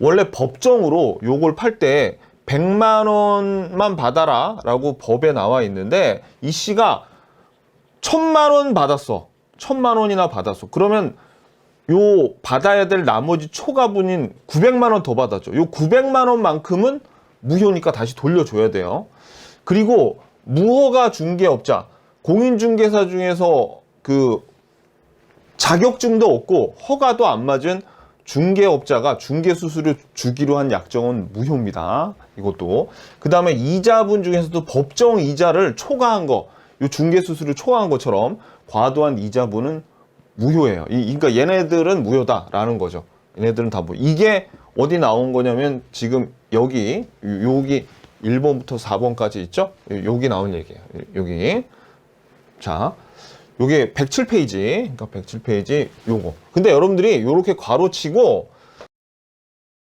원래 법정으로 요걸 팔 때 100만 원만 받아라 라고 법에 나와 있는데 이 씨가 천만 원 받았어. 천만 원이나 받았어. 그러면 요 받아야 될 나머지 초과분인 900만 원 더 받았죠. 요 900만 원만큼은 무효니까 다시 돌려줘야 돼요. 그리고 무허가 중개업자, 공인중개사 중에서 그 자격증도 없고 허가도 안 맞은 중개업자가 중개수수료 주기로 한 약정은 무효입니다. 이것도. 그 다음에 이자분 중에서도 법정 이자를 초과한 거, 요 중개수수료 초과한 것처럼 과도한 이자분은 무효예요. 이, 그러니까 얘네들은 무효다라는 거죠. 얘네들은 다 무효. 이게 어디 나온 거냐면 지금 여기, 요- 여기 1번부터 4번까지 있죠? 요- 여기 나온 얘기예요. 여기. 자, 요게 107페이지. 그러니까 107페이지 요거. 근데 여러분들이 요렇게 괄호 치고